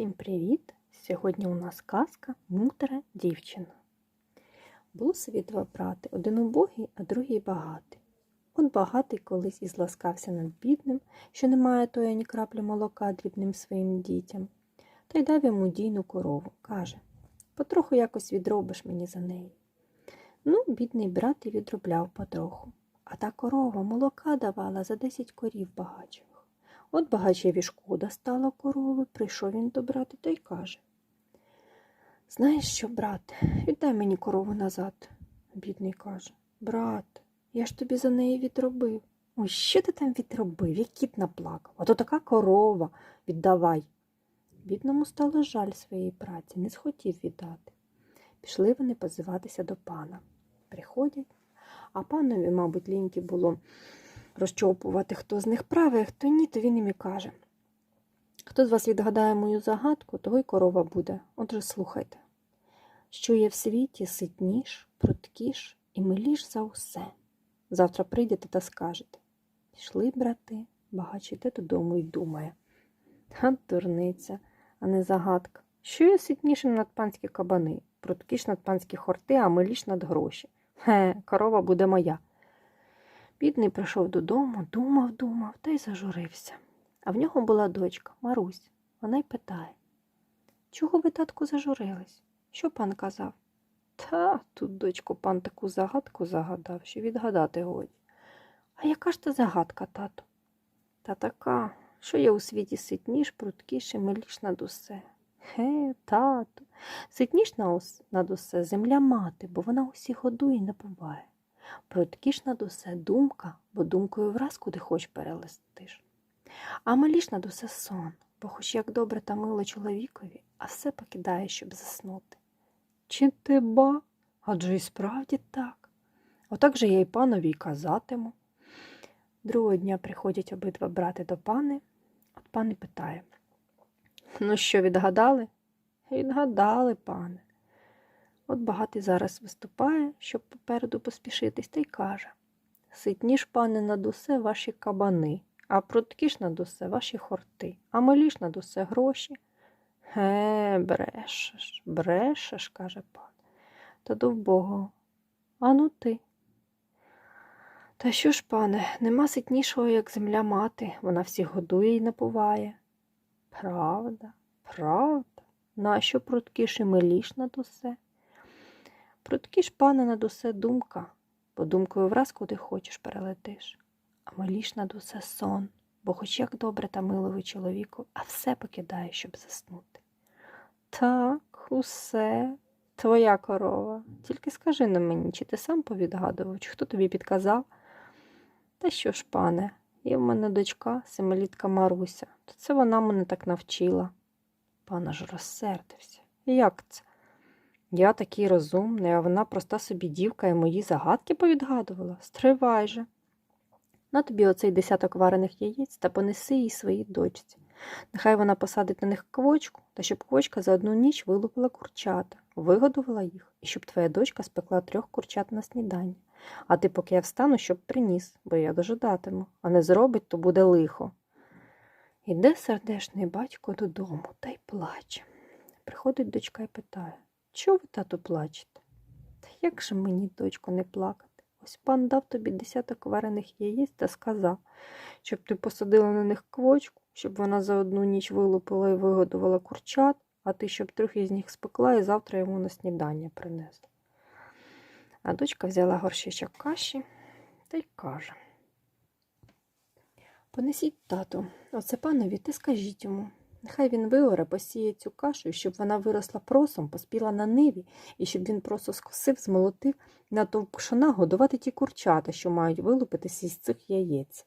Всім привіт! Сьогодні у нас казка Мудра дівчина. Було собі два брати, один убогий, а другий багатий. От багатий колись і зласкався над бідним, що не має тої ні краплі молока дрібним своїм дітям, та й дав йому дійну корову. Каже потроху якось відробиш мені за неї. Ну, бідний брат і відробляв потроху. А та корова молока давала за десять корів багачих. От багачеві шкода стала корови, прийшов він до брата та й каже. Знаєш що, брат, віддай мені корову назад. Бідний каже. Брат, я ж тобі за неї відробив. Ой, що ти там відробив? Як кіт наплакав. А то така корова, віддавай. Бідному стало жаль своєї праці, не схотів віддати. Пішли вони позиватися до пана. Приходять, а панові, мабуть, ліньки було розчопувати, хто з них правий, а хто ні, то він їм і каже. Хто з вас відгадає мою загадку, того й корова буде. Отже, слухайте. Що є в світі ситніш, пруткіш і миліш за усе. Завтра прийдете та скажете. Пішли, брати, багач додому й думає. Га, дурниця, а не загадка. Що є ситнішим над панські кабани, пруткіш над панські хорти, а миліш над гроші. Ге, корова буде моя. Бідний прийшов додому, думав, думав та й зажурився. А в нього була дочка Марусь. Вона й питає Чого ви, татку, зажурились? Що пан казав? Та тут, дочко, пан таку загадку загадав, що відгадати годі. А яка ж та загадка, тату? Та така, що є у світі ситніш, пруткіш і миліш над усе. Ге, тату, ситніш над усе земля мати, бо вона усі годує і напуває. Пруткіш над усе думка, бо думкою враз куди хоч перелистиш. А миліш над усе сон, бо хоч як добре та мило чоловікові, а все покидає, щоб заснути. Чи ти ба? Адже і справді так. Отак же я й панові й казатиму. Другого дня приходять обидва брати до пани, от пан і питає. Ну що, відгадали? Відгадали, пане. От багатий зараз виступає, щоб попереду поспішитись, та й каже Ситніш, пане, над усе ваші кабани, а пруткіш над усе ваші хорти, а миліш над усе гроші. Ге, брешеш, брешеш, каже пан. Та до Богу. Ану ти. Та що ж, пане, нема ситнішого, як земля мати, вона всіх годує і напуває. Правда, правда, нащо пруткіш і миліш над усе? Прудкіш, пане, над усе думка, бо думкою враз куди хочеш перелетиш, а миліш над усе сон, бо хоч як добре та мило ви чоловіку, а все покидає, щоб заснути. Так, усе, твоя корова. Тільки скажи на мені, чи ти сам повідгадував, чи хто тобі підказав? Та що ж, пане, є в мене дочка, семилітка Маруся, то це вона мене так навчила. Пан аж розсердився. Як це? Я такий розумний, а вона проста собі дівка і мої загадки повідгадувала. Стривай же. На тобі оцей десяток варених яєць та понеси їй своїй дочці. Нехай вона посадить на них квочку, та щоб квочка за одну ніч вилупила курчата, вигодувала їх, і щоб твоя дочка спекла трьох курчат на снідання. А ти, поки я встану, щоб приніс, бо я дожидатиму, а не зробить, то буде лихо. Іде сердешний батько додому та й плаче. Приходить дочка і питає Чого ви, тату, плачете? Та як же мені, дочко, не плакати? Ось пан дав тобі десяток варених яєць та сказав, щоб ти посадила на них квочку, щоб вона за одну ніч вилупила і вигодувала курчат, а ти щоб трохи з них спекла і завтра йому на снідання принесла. А дочка взяла горщичок каші та й каже. Понесіть тату, оце панові, ти скажіть йому. Нехай він виоре, посіє цю кашу, щоб вона виросла просом, поспіла на ниві, і щоб він просто скосив, змолотив на товп пшона годувати ті курчата, що мають вилупитися із цих яєць.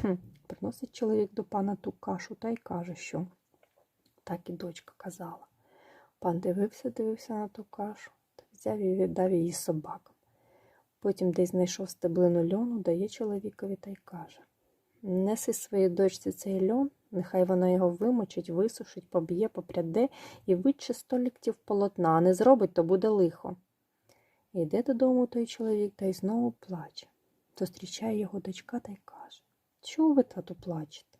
Хм, Приносить чоловік до пана ту кашу та й каже, що так і дочка казала. Пан дивився, дивився на ту кашу та взяв і віддав її собакам. Потім десь знайшов стеблину льону, дає чоловікові та й каже Неси своїй дочці цей льон, нехай вона його вимочить, висушить, поб'є, попряде і витче сто ліктів полотна, а не зробить, то буде лихо. Йде додому той чоловік та й знову плаче. Зустрічає його дочка та й каже Чого ви, тату, плачете?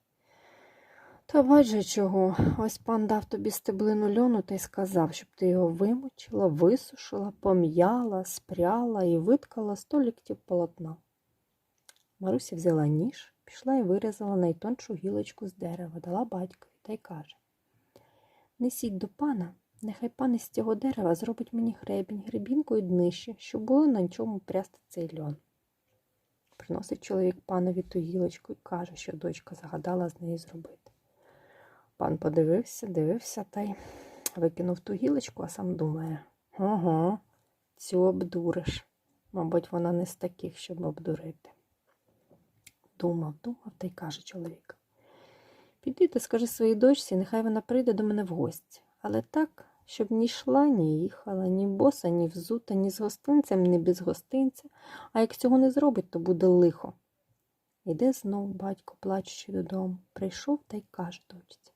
Та бачи чого, ось пан дав тобі стеблину льону та й сказав, щоб ти його вимочила, висушила, пом'яла, спряла і виткала сто ліктів полотна. Маруся взяла ніж, пішла і вирізала найтоншу гілочку з дерева, дала батькові та й каже Несіть до пана, нехай пан із цього дерева зробить мені гребінь, і днище, щоб було на чому прясти цей льон. Приносить чоловік панові ту гілочку і каже, що дочка загадала з неї зробити. Пан подивився, дивився та й викинув ту гілочку, а сам думає: ого, цю обдуриш. Мабуть, вона не з таких, щоб обдурити. Думав, думав та й каже чоловік. Піди та скажи своїй дочці, нехай вона прийде до мене в гості. Але так, щоб ні йшла, ні їхала, ні боса, ні взута, ні з гостинцем, ні без гостинця. А як цього не зробить, то буде лихо. Іде знов батько, плачучи додому. Прийшов та й каже дочці.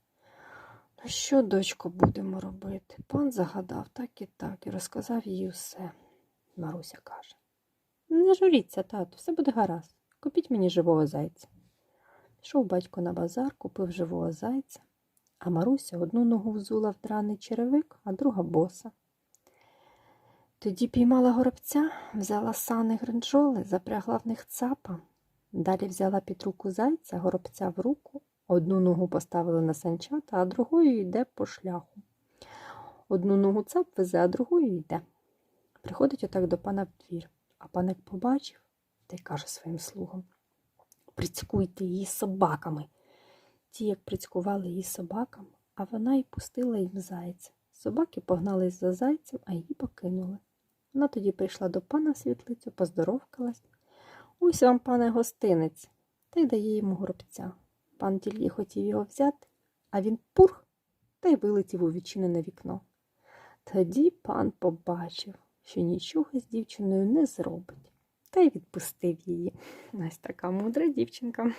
Ну що, дочко, будемо робити? Пан загадав так і так, і розказав їй усе. Маруся каже. Не журіться, тату, все буде гаразд. Купіть мені живого зайця. Пішов батько на базар, купив живого зайця, а Маруся одну ногу взула в драний черевик, а друга боса. Тоді піймала горобця, взяла сани гринджоли, запрягла в них цапа. Далі взяла під руку зайця, горобця в руку, одну ногу поставила на санчата, а другою йде по шляху. Одну ногу цап везе, а другою йде. Приходить отак до пана в двір, а пан як побачив, та й каже своїм слугам прицькуйте її собаками. Ті, як прицькували її собакам, а вона й пустила їм зайця. Собаки погнались за зайцем, а її покинули. Вона тоді прийшла до пана світлицю, поздоровкалась. Ось вам, пане гостинець, та й дає йому горобця. Пан тільки хотів його взяти, а він пурх та й вилетів у відчинене вікно. Тоді пан побачив, що нічого з дівчиною не зробить, та й відпустив її. Ось така мудра дівчинка.